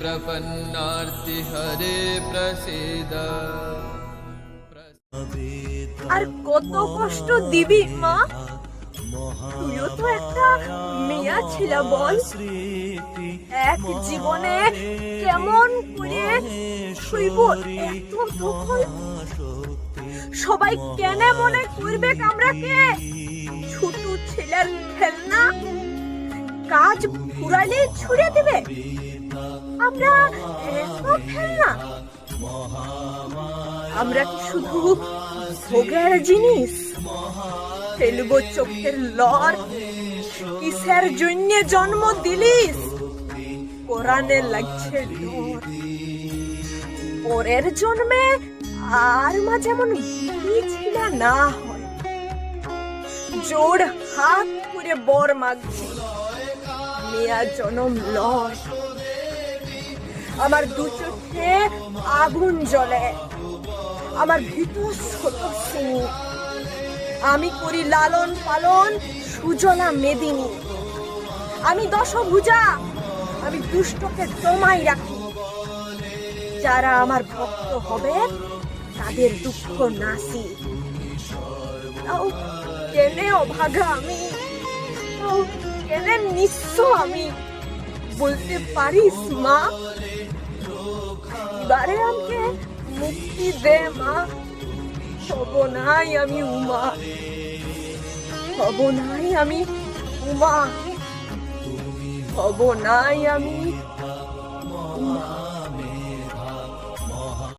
प्रपन्नार्तिहरे प्रसीद আর কত কষ্ট দিবি মা তুইও তো একটা মেয়া ছিল বল এক জীবনে কেমন করে শুইব এত দখল সবাই কেন মনে করবে কামরাকে ছোট ছেলের খেলনা কাজ ফুরাইলে ছুড়ে দেবে। আমরা এত খেলনা আমরা শুধু ভোগের জিনিস? ফেলব চোখের লর কিসের জন্য জন্ম দিলিস? কোরআনে লাগছে পরের জন্মে আর মা যেমন না হয় জোড় হাত করে বর মাগছি মেয়া, জনম লয়। আমার দু চোখে আগুন জ্বলে। আমার ভিতর ছোট আমি করি লালন পালন সুজনা মেদিনী। আমি দশভুজা। আমি দুষ্টকে তোমায় রাখি। যারা আমার ভক্ত হবে, তাদের দুঃখ নাসি। তাও কেনে অভাগা আমি কেনে নিঃস্ব আমি বলতে পারিস, মা। এবারে আমাকে মুক্তি দে, মা। হব নাই আমি উমা। হব নাই আমি উমা। হব নাই আমি